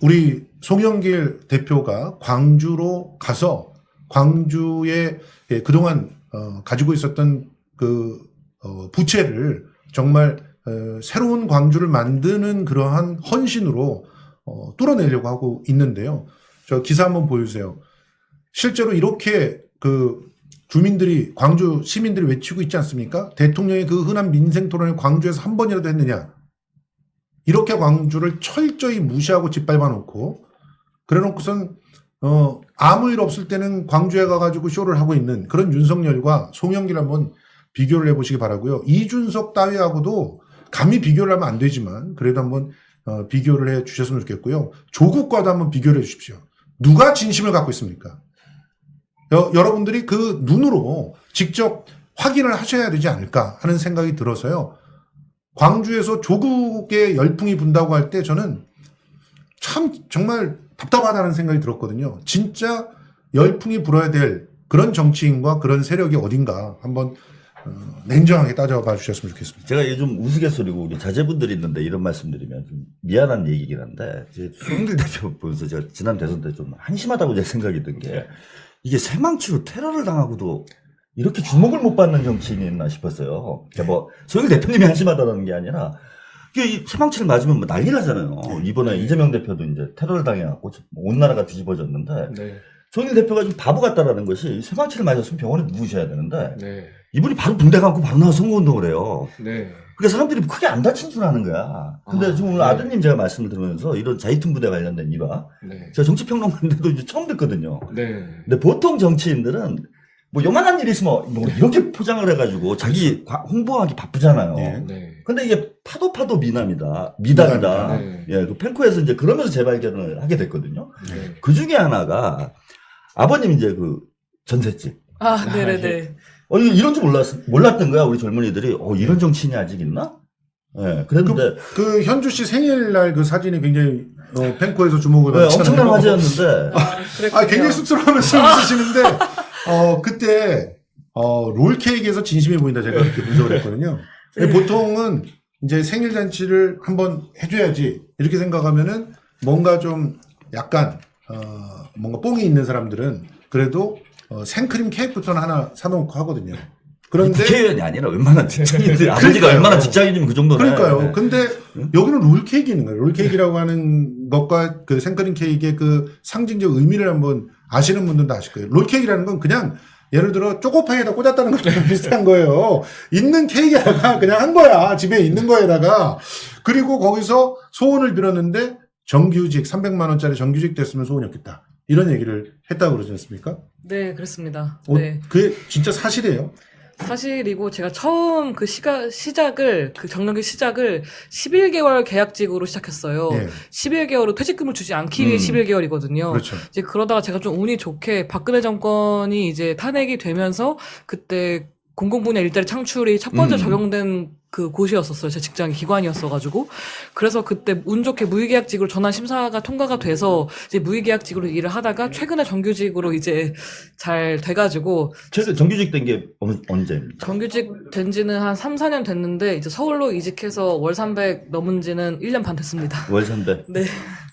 우리 송영길 대표가 광주로 가서 광주에 예, 그동안 어, 가지고 있었던 그 어, 부채를 정말 어, 새로운 광주를 만드는 그러한 헌신으로 어, 뚫어내려고 하고 있는데요. 저 기사 한번 보여주세요. 실제로 이렇게 그 주민들이 광주 시민들이 외치고 있지 않습니까? 대통령의 그 흔한 민생 토론을 광주에서 한 번이라도 했느냐? 이렇게 광주를 철저히 무시하고 짓밟아 놓고 그래 놓고선 어 아무 일 없을 때는 광주에 가가지고 쇼를 하고 있는 그런 윤석열과 송영길 한번 비교를 해보시기 바라고요. 이준석 따위하고도 감히 비교를 하면 안 되지만 그래도 한번 어, 비교를 해 주셨으면 좋겠고요. 조국과도 한번 비교를 해 주십시오. 누가 진심을 갖고 있습니까? 여, 여러분들이 그 눈으로 직접 확인을 하셔야 되지 않을까 하는 생각이 들어서요. 광주에서 조국의 열풍이 분다고 할 때 저는 참 정말 답답하다는 생각이 들었거든요. 진짜 열풍이 불어야 될 그런 정치인과 그런 세력이 어딘가 한번 어, 냉정하게 따져봐 주셨으면 좋겠습니다. 제가 요즘 우스갯소리고 우리 자제분들이 있는데 이런 말씀드리면 좀 미안한 얘기긴 한데 제 송길 대표 보면서 제가 지난 대선 때 좀 한심하다고 제 생각이 든 게 이게 새망치로 테러를 당하고도 이렇게 주목을 못 받는 정치인이 있나 싶었어요. 그러니까 뭐 송길 대표님이 한심하다는 게 아니라 이게 이 새망치를 맞으면 뭐 난리 나잖아요. 이번에 이재명 대표도 이제 테러를 당해갖고 온 나라가 뒤집어졌는데 네. 송길 대표가 좀 바보 같다라는 것이 새망치를 맞았으면 병원에 누우셔야 되는데 네. 이분이 바로 붕대 감고 바로 나와 선거운동을 해요. 네. 그러니까 사람들이 크게 안 다친 줄 아는 거야. 근데 아, 지금 오늘 네. 아드님 제가 말씀을 들으면서 이런 자이툰 부대 관련된 일화, 네. 제가 정치평론가인데도 이제 처음 듣거든요. 네. 근데 보통 정치인들은 뭐 요만한 일이 있으면 뭐 이렇게 포장을 해가지고 자기 과- 홍보하기 바쁘잖아요. 네. 네. 근데 이게 파도 파도 미남이다, 미담이다. 네. 예, 그 펜코에서 이제 그러면서 재발견을 하게 됐거든요. 네. 그 중에 하나가 아버님 이제 그 전셋집. 아, 아, 네네네. 어, 이거 이런 줄 몰랐, 몰랐던 거야, 우리 젊은이들이. 어, 이런 정치인이 아직 있나? 예, 그랬는데, 그 현주 씨 생일날 그 사진이 굉장히 어, 펜코에서 주목을 네, 받았잖아요. 엄청난 화제였는데, 아, 그랬군요. 아, 굉장히 쑥스러운 말씀 있으시는데, 어, 그때, 어, 롤케이크에서 진심이 보인다 제가 그렇게 분석을 했거든요. 근데 보통은 이제 생일 잔치를 한번 해줘야지, 이렇게 생각하면은 뭔가 좀 약간, 어, 뭔가 뽕이 있는 사람들은 그래도 어, 생크림 케이크부터는 하나 사놓고 하거든요. 그런데, 국회의원이 아니라 웬만한 직장인들이, 아버지가 그러니까요. 얼마나 직장인이면 그 정도는. 그러니까요. 근데 여기는 롤케이크 있는 거예요. 롤케이크라고 하는 것과 그 생크림 케이크의 그 상징적 의미를 한번 아시는 분들도 아실 거예요. 롤케이크라는 건 그냥 예를 들어 초코파이에다 꽂았다는 거랑 비슷한 거예요. 있는 케이크에다가 그냥 한 거야. 집에 있는 거에다가. 그리고 거기서 소원을 빌었는데 정규직 300만 원짜리 정규직 됐으면 소원이었겠다. 이런 얘기를 했다고 그러지 않습니까? 네, 그렇습니다. 어, 네. 그게 진짜 사실이에요. 사실이고 제가 처음 그 시가, 시작을, 그 정년기 시작을 11개월 계약직으로 시작했어요. 예. 11개월로 퇴직금을 주지 않기 위해 음. 11개월이거든요. 그렇죠. 이제 그러다가 제가 좀 운이 좋게 박근혜 정권이 이제 탄핵이 되면서 그때 공공 분야 일자리 창출이 첫 번째 음. 적용된 그 곳이었었어요. 제 직장이 기관이었어가지고. 그래서 그때 운 좋게 무기계약직으로 전환 심사가 통과가 돼서 이제 무기계약직으로 일을 하다가 최근에 정규직으로 이제 잘 돼가지고 최근 정규직 된 게 언제입니까? 정규직 된 지는 한 3, 4년 됐는데 이제 서울로 이직해서 월 300 넘은 지는 1년 반 됐습니다. 월선배. 네.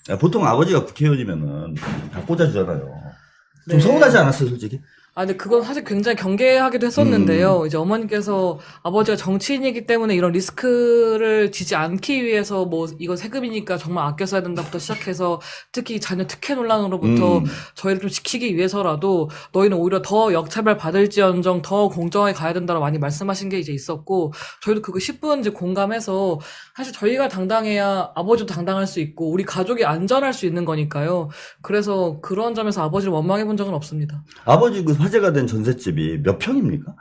야, 보통 아버지가 국회의원이면은 다 꽂아주잖아요. 좀 네. 서운하지 않았어요, 솔직히? 아, 근데 그건 사실 굉장히 경계하기도 했었는데요. 이제 어머니께서 아버지가 정치인이기 때문에 이런 리스크를 지지 않기 위해서 뭐 이건 세금이니까 정말 아껴 써야 된다부터 시작해서 특히 자녀 특혜 논란으로부터 음. 저희를 좀 지키기 위해서라도 너희는 오히려 더 역차별 받을지언정 더 공정하게 가야 된다고 많이 말씀하신 게 이제 있었고 저희도 그거 10분 이제 공감해서 사실 저희가 당당해야 아버지도 당당할 수 있고 우리 가족이 안전할 수 있는 거니까요. 그래서 그런 점에서 아버지를 원망해 본 적은 없습니다. 아버지 그 화제가 된 전셋집이 몇 평입니까?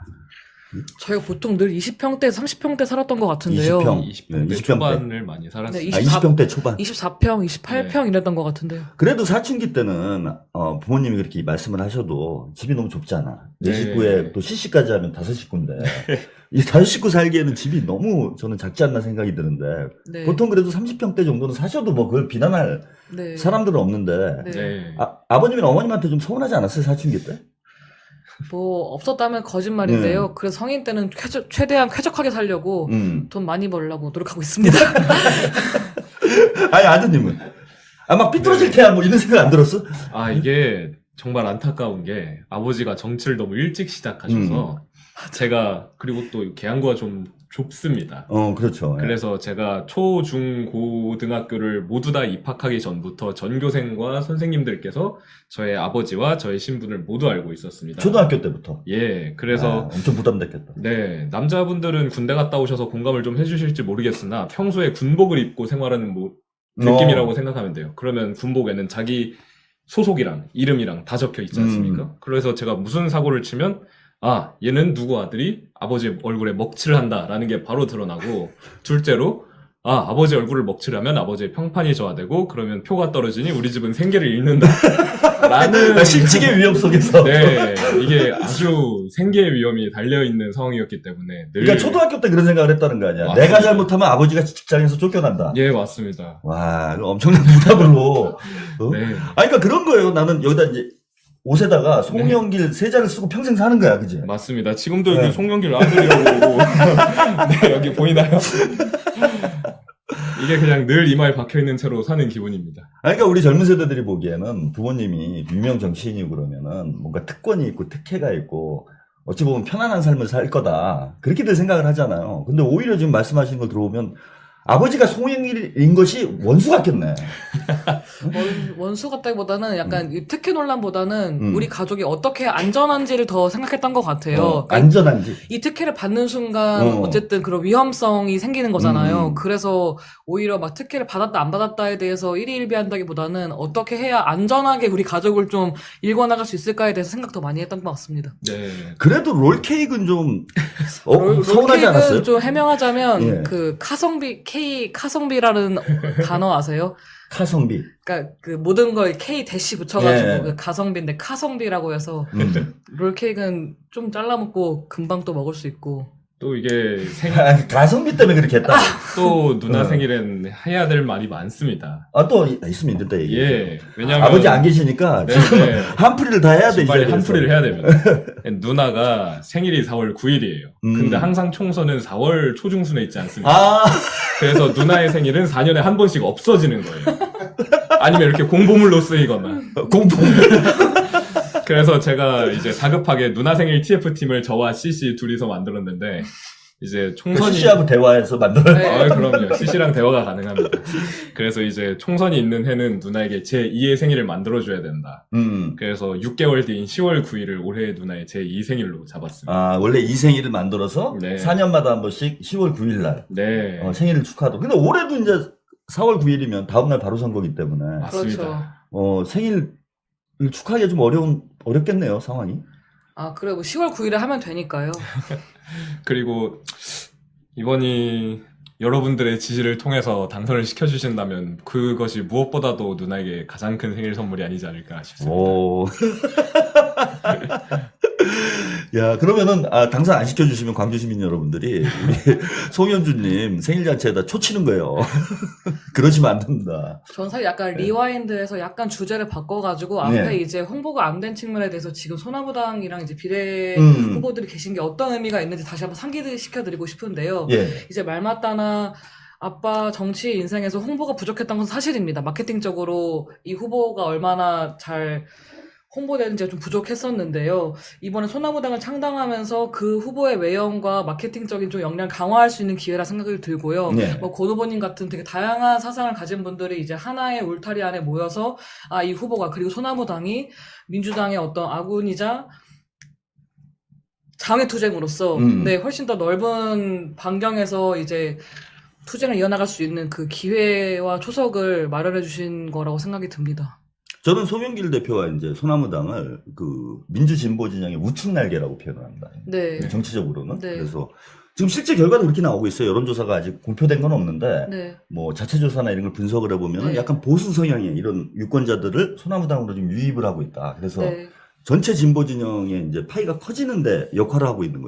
저희가 보통 늘 20평대, 30평대 살았던 것 같은데요. 20평. 20평대 네, 20평대. 초반을 많이 살았어요. 네, 아, 24 20평대 초반. 24평, 28평 이랬던 것 같은데요. 그래도 사춘기 때는 어, 부모님이 그렇게 말씀을 하셔도 집이 너무 좁잖아. 네 네. 식구에 또 시시까지 하면 다섯 식구인데 이 다섯 식구 살기에는 집이 너무 저는 작지 않나 생각이 드는데 네. 보통 그래도 30평대 정도는 사셔도 뭐 그걸 비난할 네. 사람들은 없는데 네. 네. 아, 아버님이나 어머님한테 좀 서운하지 않았어요 사춘기 때? 뭐 없었다면 거짓말인데요. 그래서 성인 때는 쾌적- 최대한 쾌적하게 살려고 음. 돈 많이 벌려고 노력하고 있습니다. 아니 아드님은 아, 막 삐뚤어질 테야, 뭐 이런 생각 안 들었어? 아, 이게 정말 안타까운 게 아버지가 정치를 너무 일찍 시작하셔서 제가 그리고 또 계양구가 좀 좁습니다. 어, 그렇죠. 예. 그래서 제가 초, 중, 고 등학교를 모두 다 입학하기 전부터 전교생과 선생님들께서 저의 아버지와 저의 신분을 모두 알고 있었습니다. 초등학교 때부터. 예, 그래서 아, 엄청 부담됐겠다. 네, 남자분들은 군대 갔다 오셔서 공감을 좀 해주실지 모르겠으나 평소에 군복을 입고 생활하는 뭐 느낌이라고 어. 생각하면 돼요. 그러면 군복에는 자기 소속이랑 이름이랑 다 적혀 있지 않습니까? 음. 그래서 제가 무슨 사고를 치면 아 얘는 누구 아들이 아버지 얼굴에 먹칠을 한다라는 게 바로 드러나고 둘째로 아 아버지 얼굴을 먹칠하면 아버지의 평판이 저하되고 그러면 표가 떨어지니 우리 집은 생계를 잃는다 라는 아, 실직의 위험 속에서. 네 이게 아주 생계의 위험이 달려 있는 상황이었기 때문에 늘 그러니까 초등학교 때 그런 생각을 했다는 거 아니야. 맞습니다. 내가 잘못하면 아버지가 직장에서 쫓겨난다. 예 맞습니다. 와, 엄청난 부담으로. 어? 네. 아, 그러니까 그런 거예요. 나는 여기다 이제 옷에다가 송영길 세자를 쓰고 평생 사는 거야, 그지? 맞습니다. 지금도 네. 여기 송영길 아들이라고 네, 여기 보이나요? 이게 그냥 늘 이마에 박혀 있는 채로 사는 기분입니다. 아, 그러니까 우리 젊은 세대들이 보기에는 부모님이 유명 정치인이고 그러면은 뭔가 특권이 있고 특혜가 있고 어찌 보면 편안한 삶을 살 거다. 그렇게들 생각을 하잖아요. 근데 오히려 지금 말씀하신 걸 들어보면 아버지가 송영길인 것이 원수 같겠네. 원, 원수 같다기보다는 약간 이 특혜 논란보다는 음. 우리 가족이 어떻게 안전한지를 더 생각했던 것 같아요. 어, 그러니까 안전한지. 이 특혜를 받는 순간 어. 어. 쨌든 그런 위험성이 생기는 거잖아요. 음. 그래서 오히려 막 특혜를 받았다 안 받았다에 대해서 일희일비한다기보다는 어떻게 해야 안전하게 우리 가족을 좀 일궈 나갈 수 있을까에 대해서 생각 더 많이 했던 것 같습니다. 네. 그래도 롤케이크는 좀 어, 롤- 서운하지 롤케이크는 않았어요? 좀 해명하자면 예. 그 카성비 K 카성비라는 단어 아세요? 카성비. 그러니까 그 모든 걸 K 대시 붙여가지고 예. 그 가성비인데 카성비라고 해서 음. 롤케이크는 좀 잘라 먹고 금방 또 먹을 수 있고 또 이게 생, 아, 가성비 때문에 그렇게 했다. 또 누나 어. 생일엔 해야 될 말이 많습니다. 아, 또 있으면 있는데 얘기. 예. 왜냐면 아버지 안 계시니까 네, 지금 네. 한풀이를 다 해야 돼. 이 빨리 자리에서. 한풀이를 해야 됩니다. 누나가 생일이 4월 9일이에요. 음. 근데 항상 총선은 4월 초중순에 있지 않습니까? 아, 그래서 누나의 생일은 4년에 한 번씩 없어지는 거예요. 아니면 이렇게 공보물로 쓰이거나. 공부. 그래서 제가 이제 다급하게 누나 생일 TF팀을 저와 CC 둘이서 만들었는데, 이제 총선이. CC하고 대화해서 만들어요. 네. 아, 그럼요. CC랑 대화가 가능합니다. 그래서 이제 총선이 있는 해는 누나에게 제 2의 생일을 만들어 줘야 된다. 음. 그래서 6개월 뒤인 10월 9일을 올해의 누나의 제 2 생일로 잡았습니다. 아, 원래 이 생일을 만들어서 네. 4년마다 한 번씩 10월 9일 날 네. 어, 생일을 축하하도. 근데 올해도 이제 4월 9일이면 다음 날 바로 선거기 때문에 맞습니다. 그렇죠. 어, 생일을 축하하기가 좀 어려운 어렵겠네요, 상황이. 아 그래 뭐 10월 9일에 하면 되니까요. 그리고 이번이 여러분들의 지지를 통해서 당선을 시켜주신다면 그것이 무엇보다도 누나에게 가장 큰 생일 선물이 아니지 않을까 싶습니다. 오. 야, 그러면은, 아, 당선 안 시켜주시면 광주 시민 여러분들이, 우리 송현주님 생일잔치에다 초치는 거예요. 그러시면 안 됩니다. 전 사실 약간 네. 리와인드에서 약간 주제를 바꿔가지고 앞에 네. 이제 홍보가 안 된 측면에 대해서 지금 소나무당이랑 이제 비례 음. 후보들이 계신 게 어떤 의미가 있는지 다시 한번 상기시켜드리고 싶은데요. 예. 이제 말 맞다나 아빠 정치 인생에서 홍보가 부족했던 건 사실입니다. 마케팅적으로 이 후보가 얼마나 잘 홍보되는 지가 좀 부족했었는데요. 이번에 소나무당을 창당하면서 그 후보의 외형과 마케팅적인 좀 역량을 강화할 수 있는 기회라 생각이 들고요. 네. 뭐권 후보님 같은 되게 다양한 사상을 가진 분들이 이제 하나의 울타리 안에 모여서 아 이 후보가 그리고 소나무당이 민주당의 어떤 아군이자 장외 투쟁으로서 음. 네 훨씬 더 넓은 반경에서 이제 투쟁을 이어나갈 수 있는 그 기회와 초석을 마련해 주신 거라고 생각이 듭니다. 저는 송영길 대표와 이제 소나무당을 그 민주진보 진영의 우측 날개라고 표현을 합니다. 네. 정치적으로는. 네. 그래서 지금 실제 결과도 그렇게 나오고 있어요. 여론조사가 아직 공표된 건 없는데, 네. 뭐 자체 조사나 이런 걸 분석을 해보면 네. 약간 보수 성향의 이런 유권자들을 소나무당으로 지금 유입을 하고 있다. 그래서 네. 전체 진보 진영의 이제 파이가 커지는데 역할을 하고 있는 거예요.